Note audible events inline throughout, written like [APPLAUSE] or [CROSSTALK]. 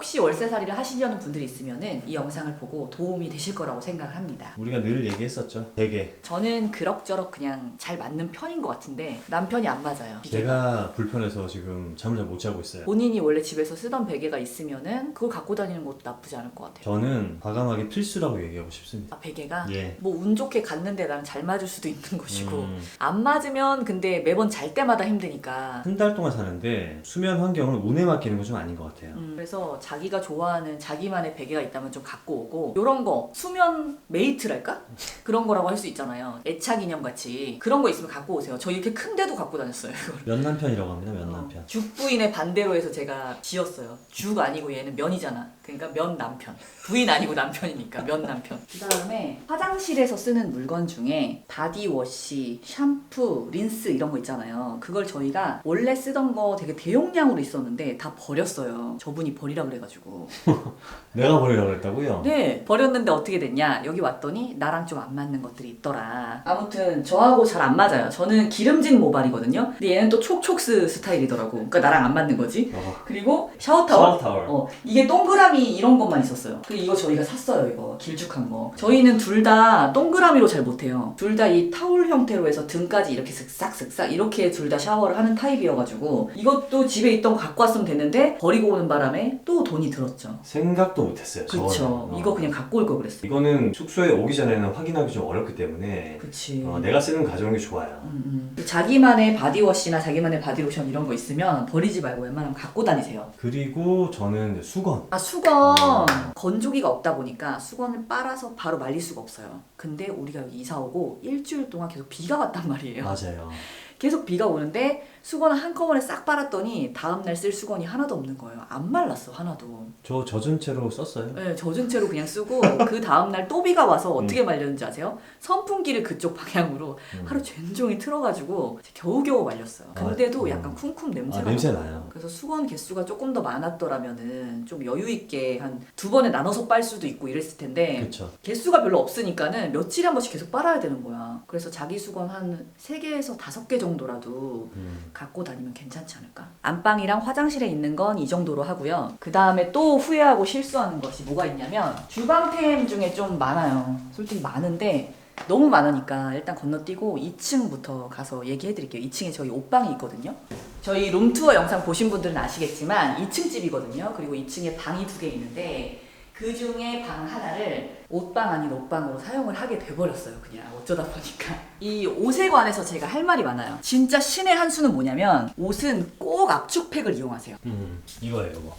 혹시 월세살이를 하시려는 분들이 있으면은 이 영상을 보고 도움이 되실 거라고 생각을 합니다. 우리가 늘 얘기했었죠. 되게 저는 그럭저럭 그냥 잘 맞는 편인 것 같은데 남편이 안 맞아요. 제가 불편해서 지금 잠을 잘 못 자고 있어요. 본인이 원래 집에서 쓰던 베개가 있으면은 그걸 갖고 다니는 것도 나쁘지 않을 것 같아요. 저는 과감하게 필수라고 얘기하고 싶습니다. 아, 베개가 예. 뭐 운 좋게 갔는데 나랑 잘 맞을 수도 있는 것이고 음, 안 맞으면 근데 매번 잘 때마다 힘드니까 한달 동안 사는데 수면 환경을 운에 맡기는 건 좀 아닌 것 같아요. 음, 그래서 자기가 좋아하는 자기만의 베개가 있다면 좀 갖고 오고 이런 거 수면 메이트랄까? 그런 거라고 할 수 있잖아요. 애착 인형 같이 그런 거 있으면 갖고 오세요. 저 이렇게 큰 데도 갖고 다녔어요 이걸. 면남편이라고 합니다. 면 남편. 어, 죽부인의 반대로 해서 제가 지었어요. 죽 아니고 얘는 면이잖아. 그러니까 면 남편. 부인 아니고 남편이니까 면 남편. 그 다음에 화장실에서 쓰는 물건 중에 바디워시 샴푸 린스 이런 거 있잖아요. 그걸 저희가 원래 쓰던 거 되게 대용량으로 있었는데 다 버렸어요. 저분이 버리라 그래 가지고 [LAUGHS] 내가 버리라고 그랬다고요? 네 버렸는데 어떻게 됐냐 여기 왔더니 나랑 좀 안 맞는 것들이 있더라 아무튼 저하고 잘 안 맞아요 저는 기름진 모발이거든요 근데 얘는 또 촉촉스 스타일이더라고 그러니까 나랑 안 맞는 거지 어, 그리고 샤워타월 샤워타월. 어, 이게 동그라미 이런 것만 있었어요. 그리고 이거 저희가 샀어요, 이거. 길쭉한 거. 저희는 둘 다 동그라미로 잘 못해요. 둘 다 이 타올 형태로 해서 등까지 이렇게 쓱싹쓱싹 이렇게 둘 다 샤워를 하는 타입이어가지고 이것도 집에 있던 거 갖고 왔으면 됐는데 버리고 오는 바람에 또 돈이 들었죠. 생각도 못했어요. 그쵸. 저거는. 어. 이거 그냥 갖고 올 걸 그랬어. 이거는 숙소에 오기 전에는 확인하기 좀 어렵기 때문에 그치. 어, 내가 쓰는 거 가져오는 게 좋아요. 음, 음. 자기만의 바디워시나 자기만의 바디로션 이런 거 있으면 버리지 말고 웬만하면 갖고 다니세요. 그리고 저는 이제 수건. 아 수건 건조기가 없다 보니까 수건을 빨아서 바로 말릴 수가 없어요. 근데 우리가 여기 이사 오고 일주일 동안 계속 비가 왔단 말이에요. 맞아요. 계속 비가 오는데 수건을 한꺼번에 싹 빨았더니 다음날 쓸 수건이 하나도 없는 거예요. 안 말랐어 하나도. 저 젖은 채로 썼어요. 네, 젖은 채로 그냥 쓰고 그 다음날 또 비가 와서 어떻게 말렸는지 아세요? 선풍기를 그쪽 방향으로 음. 하루 종일 틀어가지고 겨우겨우 말렸어요. 근데도 아, 약간 쿵쿵 아, 냄새가 냄새 나요. 나요. 그래서 수건 개수가 조금 더 많았더라면은 좀 여유 있게 한 두 번에 나눠서 빨 수도 있고 이랬을 텐데 그렇죠. 개수가 별로 없으니까는 며칠에 한 번씩 계속 빨아야 되는 거야. 그래서 자기 수건 한 3개에서 5개 정도 라도 음. 갖고 다니면 괜찮지 않을까? 안방이랑 화장실에 있는 건 이 정도로 하고요. 그 다음에 또 후회하고 실수하는 것이 뭐가 있냐면 주방템 중에 좀 많아요. 솔직히 많은데 너무 많으니까 일단 건너뛰고 2층부터 가서 얘기해 드릴게요. 2층에 저희 옷방이 있거든요. 저희 룸투어 영상 보신 분들은 아시겠지만 2층 집이거든요. 그리고 2층에 방이 두 개 있는데 그 중에 방 하나를 옷방 아닌 옷방으로 사용을 하게 돼버렸어요. 그냥 어쩌다 보니까. 이 옷에 관해서 제가 할 말이 많아요. 진짜 신의 한 수는 뭐냐면 옷은 꼭 압축팩을 이용하세요. 음. 이거예요, 이거.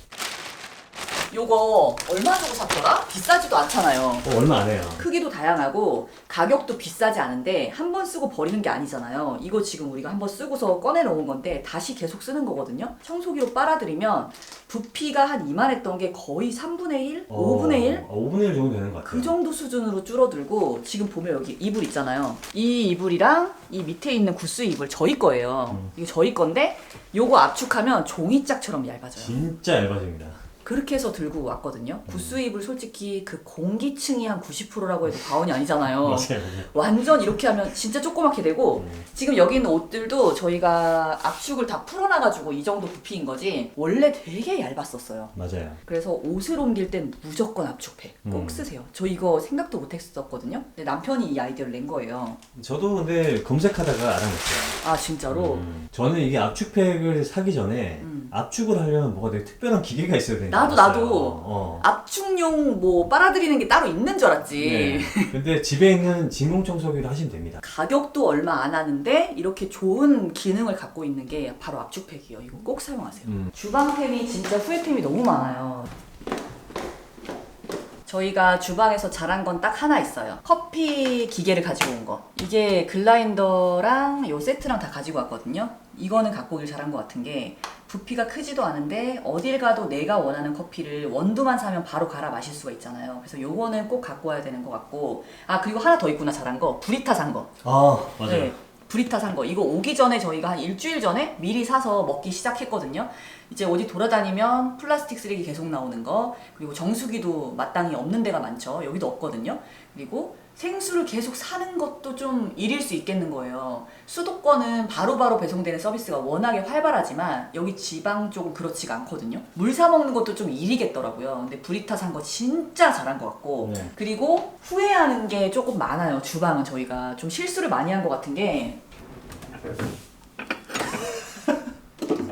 요거 얼마 주고 샀더라? 비싸지도 않잖아요. 어, 얼마 안 해요. 크기도 다양하고 가격도 비싸지 않은데 한 번 쓰고 버리는 게 아니잖아요. 이거 지금 우리가 한 번 쓰고서 꺼내 놓은 건데 다시 계속 쓰는 거거든요. 청소기로 빨아들이면 부피가 한 이만했던 게 거의 3분의 1, 5분의 1 어, 5분의 1 정도 되는 것 같아요. 그 정도 수준으로 줄어들고 지금 보면 여기 이불 있잖아요. 이 이불이랑 이 밑에 있는 구스 이불 저희 거예요. 음. 이거 저희 건데 요거 압축하면 종이짝처럼 얇아져요. 진짜 얇아집니다. 그렇게 해서 들고 왔거든요. 구스 이불 솔직히 그 공기층이 한 90%라고 해도 과언이 아니잖아요. [LAUGHS] 맞아요. 완전 이렇게 하면 진짜 조그맣게 되고 음. 지금 여기 있는 옷들도 저희가 압축을 다 풀어놔가지고 이 정도 부피인 거지 원래 되게 얇았었어요. 맞아요. 그래서 옷을 옮길 땐 무조건 압축팩 꼭 음. 쓰세요. 저 이거 생각도 못했었거든요. 근데 남편이 이 아이디어를 낸 거예요. 저도 근데 검색하다가 알아냈어요. 아 진짜로? 음. 저는 이게 압축팩을 사기 전에 음. 압축을 하려면 뭐가 되게 특별한 기계가 있어야 되는 나도. 나도. 어. 압축용 뭐 빨아들이는 게 따로 있는 줄 알았지. 네. 근데 집에 있는 진공 청소기로 하시면 됩니다. 가격도 얼마 안 하는데 이렇게 좋은 기능을 갖고 있는 게 바로 압축팩이에요. 이거 꼭 사용하세요. 음. 주방템이 진짜 후회템이 너무 많아요. 저희가 주방에서 잘한 건 딱 하나 있어요. 커피 기계를 가지고 온 거. 이게 글라인더랑 요 세트랑 다 가지고 왔거든요. 이거는 갖고 오길 잘한 것 같은 게 부피가 크지도 않은데 어딜 가도 내가 원하는 커피를 원두만 사면 바로 갈아 마실 수가 있잖아요. 그래서 요거는 꼭 갖고 와야 되는 것 같고 아 그리고 하나 더 있구나 잘한 거 브리타 산 거. 아 맞아요. 네, 브리타 산 거. 이거 오기 전에 저희가 한 일주일 전에 미리 사서 먹기 시작했거든요. 이제 어디 돌아다니면 플라스틱 쓰레기 계속 나오는 거, 그리고 정수기도 마땅히 없는 데가 많죠. 여기도 없거든요. 그리고 생수를 계속 사는 것도 좀 일일 수 있겠는 거예요. 수도권은 바로바로 배송되는 서비스가 워낙에 활발하지만 여기 지방 쪽은 그렇지가 않거든요. 물 사 먹는 것도 좀 일이겠더라고요. 근데 브리타 산 거 진짜 잘한 것 같고 네. 그리고 후회하는 게 조금 많아요. 주방은 저희가 좀 실수를 많이 한 것 같은 게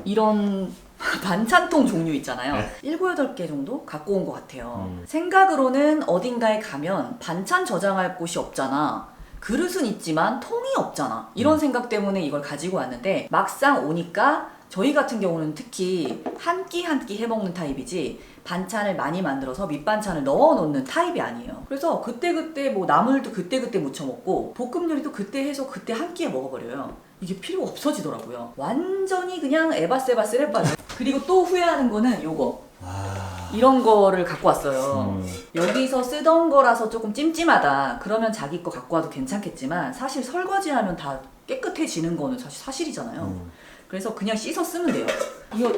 이런 반찬통 종류 있잖아요. 네. 일곱 여덟 개 정도 갖고 온 것 같아요. 음. 생각으로는 어딘가에 가면 반찬 저장할 곳이 없잖아. 그릇은 있지만 통이 없잖아. 이런 음. 생각 때문에 이걸 가지고 왔는데 막상 오니까 저희 같은 경우는 특히 한 끼 한 끼 해먹는 타입이지 반찬을 많이 만들어서 밑반찬을 넣어 놓는 타입이 아니에요. 그래서 그때그때 뭐 나물도 그때그때 무쳐 먹고 볶음 요리도 그때 해서 그때 한 끼에 먹어버려요. 이게 필요 없어지더라고요. 완전히 그냥 에바세바 쓰레빠져. 그리고 또 후회하는 거는 요거. 아. 이런 거를 갖고 왔어요. 음. 여기서 쓰던 거라서 조금 찜찜하다. 그러면 자기 거 갖고 와도 괜찮겠지만 사실 설거지하면 다 깨끗해지는 거는 사실 사실이잖아요. 음. 그래서 그냥 씻어 쓰면 돼요. 이거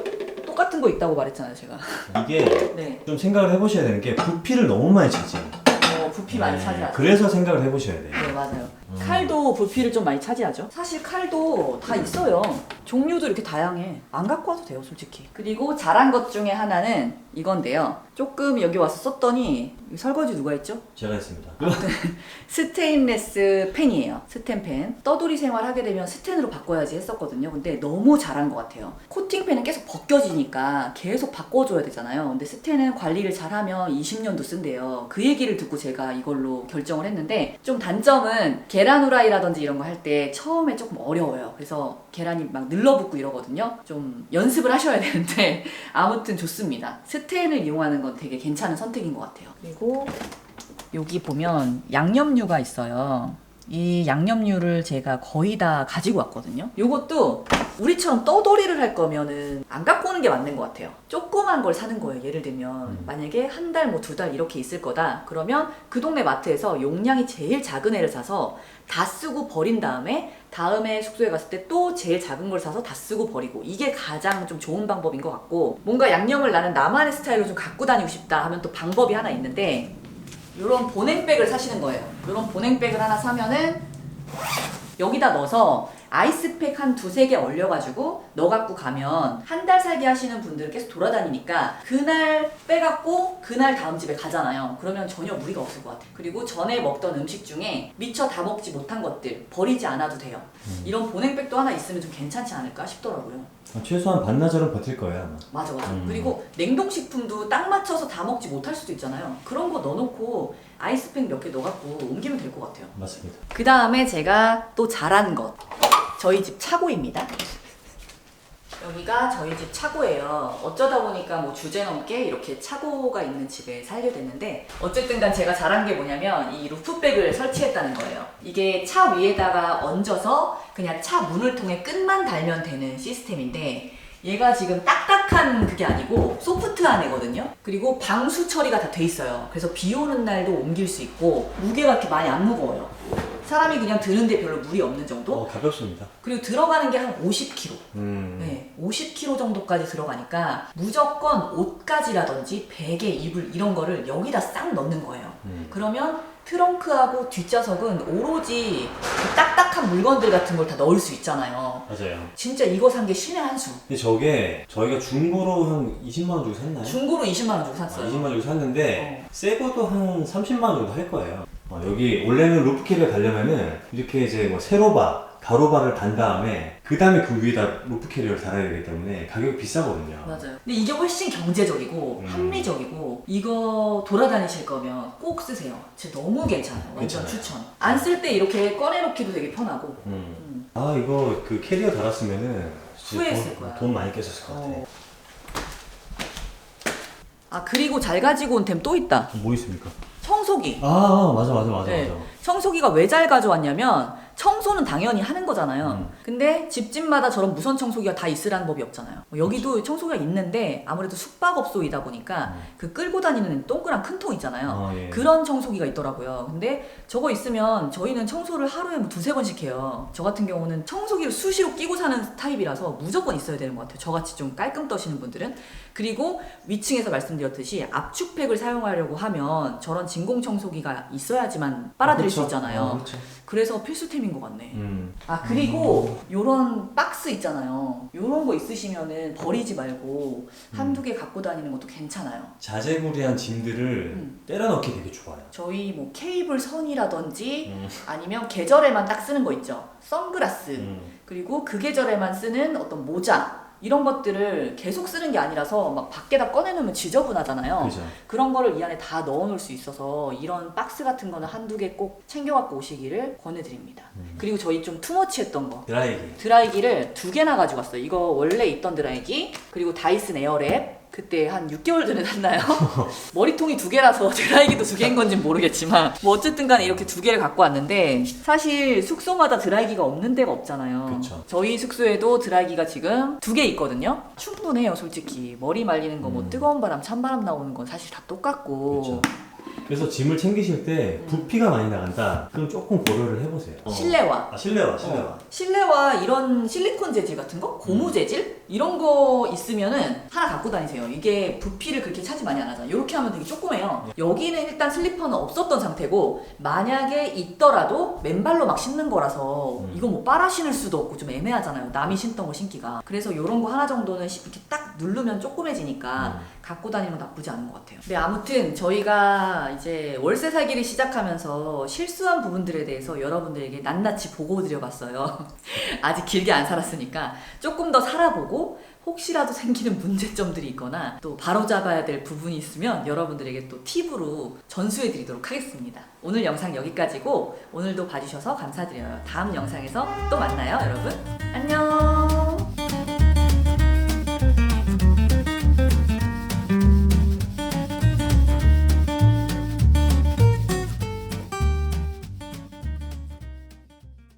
똑같은 거 있다고 말했잖아요, 제가. 이게 [LAUGHS] 네. 좀 생각을 해보셔야 되는 게 부피를 너무 많이 차지. 어, 부피 많이 네, 차지하죠. 그래서 생각을 해보셔야 돼요. 네, 맞아요. 음. 칼도 부피를 좀 많이 차지하죠. 사실 칼도 다 있어요. 종류도 이렇게 다양해. 안 갖고 와도 돼요, 솔직히. 그리고 잘한 것 중에 하나는 이건데요. 조금 여기 와서 썼더니 이 설거지 누가 했죠? 제가 했습니다. 스테인레스 펜이에요. 스텐펜. 떠돌이 생활 하게 되면 스텐으로 바꿔야지 했었거든요. 근데 너무 잘한 것 같아요. 코팅펜은 계속 벗겨지니까 계속 바꿔줘야 되잖아요. 근데 스텐은 관리를 잘하면 20년도 쓴대요. 그 얘기를 듣고 제가 이걸로 결정을 했는데 좀 단점은 계란 후라이라든지 이런 거 할 때 처음에 조금 어려워요. 그래서 계란이 막 늘러붙고 이러거든요. 좀 연습을 하셔야 되는데 [LAUGHS] 아무튼 좋습니다. 스텐을 이용하는 건 되게 괜찮은 선택인 것 같아요. 그리고 여기 보면 양념류가 있어요. 이 양념류를 제가 거의 다 가지고 왔거든요. 요것도 우리처럼 떠돌이를 할 거면은 안 갖고 오는 게 맞는 것 같아요. 조그만 걸 사는 거예요. 예를 들면 음. 만약에 한 달 뭐 두 달 이렇게 있을 거다. 그러면 그 동네 마트에서 용량이 제일 작은 애를 사서 다 쓰고 버린 다음에 다음에 숙소에 갔을 때 또 제일 작은 걸 사서 다 쓰고 버리고 이게 가장 좀 좋은 방법인 것 같고 뭔가 양념을 나는 나만의 스타일로 좀 갖고 다니고 싶다 하면 또 방법이 하나 있는데 이런 보냉백을 사시는 거예요. 이런 보냉백을 하나 사면은 여기다 넣어서 아이스팩 한 두세 개 얼려가지고 넣어 갖고 가면 한 달 살기 하시는 분들은 계속 돌아다니니까 그날 빼갖고 그날 다음 집에 가잖아요. 그러면 전혀 무리가 없을 것 같아요. 그리고 전에 먹던 음식 중에 미처 다 먹지 못한 것들 버리지 않아도 돼요. 음. 이런 보냉백도 하나 있으면 좀 괜찮지 않을까 싶더라고요. 아, 최소한 반나절은 버틸 거예요 아마. 맞아 맞아. 음. 그리고 냉동식품도 딱 맞춰서 다 먹지 못할 수도 있잖아요. 그런 거 넣어놓고 아이스팩 몇 개 넣어갖고 옮기면 될 것 같아요. 맞습니다. 그 다음에 제가 또 잘한 것. 저희 집 차고입니다. 여기가 저희 집 차고예요. 어쩌다 보니까 뭐 주제 넘게 이렇게 차고가 있는 집에 살게 됐는데 어쨌든 간 제가 잘한 게 뭐냐면 이 루프백을 설치했다는 거예요. 이게 차 위에다가 얹어서 그냥 차 문을 통해 끝만 달면 되는 시스템인데 얘가 지금 딱딱한 그게 아니고 소프트한 애거든요. 그리고 방수 처리가 다 돼 있어요. 그래서 비 오는 날도 옮길 수 있고 무게가 그렇게 많이 안 무거워요. 사람이 그냥 드는데 별로 무리 없는 정도? 어 가볍습니다. 그리고 들어가는 게 한 50kg. 음. 네, 50kg 정도까지 들어가니까 무조건 옷가지라든지 베개, 이불 이런 거를 여기다 싹 넣는 거예요. 음. 그러면 트렁크하고 뒷좌석은 오로지 그 딱딱한 물건들 같은 걸 다 넣을 수 있잖아요. 맞아요. 진짜 이거 산 게 신의 한 수. 근데 저게 저희가 중고로 한 20만 원 주고 샀나요? 중고로 20만 원 주고 아, 샀어요. 20만 원 주고 샀는데 어. 새 거도 한 30만 원 정도 할 거예요. 어, 여기 원래는 루프 캐리어 달려면은 이렇게 이제 뭐 세로바, 가로바를 단 다음에 그 다음에 그 위에다 루프 캐리어를 달아야 되기 때문에 가격이 비싸거든요. 맞아요. 근데 이게 훨씬 경제적이고 음. 합리적이고 이거 돌아다니실 거면 꼭 쓰세요. 진짜 너무 괜찮아요. 완전 괜찮아요. 추천. 안 쓸 때 이렇게 꺼내놓기도 되게 편하고. 음. 음. 아 이거 그 캐리어 달았으면은 진짜 후회했을 돈, 거야. 돈 많이 깼었을 것 같아. 어. 아 그리고 잘 가지고 온 템 또 있다. 뭐 있습니까? 청소기. 아 맞아 맞아 맞아 네. 맞아. 청소기가 왜 잘 가져왔냐면 청소는 당연히 하는 거잖아요. 음. 근데 집집마다 저런 무선 청소기가 다 있으라는 법이 없잖아요. 뭐 여기도 청소기가 있는데 아무래도 숙박업소이다 보니까 음. 그 끌고 다니는 동그란 큰 통 있잖아요. 어, 예. 그런 청소기가 있더라고요. 근데 저거 있으면 저희는 청소를 하루에 뭐 두세 번씩 해요. 저 같은 경우는 청소기를 수시로 끼고 사는 타입이라서 무조건 있어야 되는 것 같아요. 저같이 좀 깔끔 떠시는 분들은. 그리고 위층에서 말씀드렸듯이 압축팩을 사용하려고 하면 저런 진공 청소기가 있어야지만 빨아들일 수 그렇죠. 있잖아요. 어, 그래서 필수템인 것 같네. 음. 아 그리고 요런 박스 있잖아요. 요런 거 있으시면은 버리지 말고 한두 개 갖고 다니는 것도 괜찮아요. 자재구리한 짐들을 음. 때려 넣기 되게 좋아요. 저희 뭐 케이블 선이라든지 음. 아니면 계절에만 딱 쓰는 거 있죠. 선글라스 음. 그리고 그 계절에만 쓰는 어떤 모자 이런 것들을 계속 쓰는 게 아니라서 막 밖에다 꺼내놓으면 지저분하잖아요. 그죠. 그런 거를 이 안에 다 넣어놓을 수 있어서 이런 박스 같은 거는 한두 개 꼭 챙겨갖고 오시기를 권해드립니다. 음. 그리고 저희 좀 투머치했던 거 드라이기. 드라이기를 두 개나 가지고 왔어요. 이거 원래 있던 드라이기 그리고 다이슨 에어랩 그때 한 6개월 전에 샀나요? [LAUGHS] 머리통이 두 개라서 [LAUGHS] 드라이기도 두 개인 건지 모르겠지만 뭐 어쨌든 간에 이렇게 두 개를 갖고 왔는데 사실 숙소마다 드라이기가 없는 데가 없잖아요. 그쵸. 저희 숙소에도 드라이기가 지금 두 개 있거든요. 충분해요, 솔직히. 머리 말리는 거뭐 음. 뜨거운 바람, 찬바람 나오는 건 사실 다 똑같고. 그렇죠. 그래서 짐을 챙기실 때 부피가 많이 나간다. 그럼 조금 고려를 해보세요. 어. 실내화. 아 실내화, 실내화. 어, 실내화 이런 실리콘 재질 같은 거, 고무 음. 재질 이런 거 있으면은 하나 갖고 다니세요. 이게 부피를 그렇게 차지 많이 안 하잖아요. 이렇게 하면 되게 조그매요. 네. 여기는 일단 슬리퍼는 없었던 상태고 만약에 있더라도 맨발로 막 신는 거라서 음. 이거 뭐 빨아 신을 수도 없고 좀 애매하잖아요. 남이 신던 거 신기가. 그래서 이런 거 하나 정도는 이렇게 딱 누르면 조그매지니까 음. 갖고 다니는 건 나쁘지 않은 것 같아요. 네, 아무튼 저희가 이제 월세 살기를 시작하면서 실수한 부분들에 대해서 여러분들에게 낱낱이 보고 드려봤어요. [LAUGHS] 아직 길게 안 살았으니까 조금 더 살아보고 혹시라도 생기는 문제점들이 있거나 또 바로잡아야 될 부분이 있으면 여러분들에게 또 팁으로 전수해 드리도록 하겠습니다. 오늘 영상 여기까지고 오늘도 봐주셔서 감사드려요. 다음 영상에서 또 만나요, 여러분.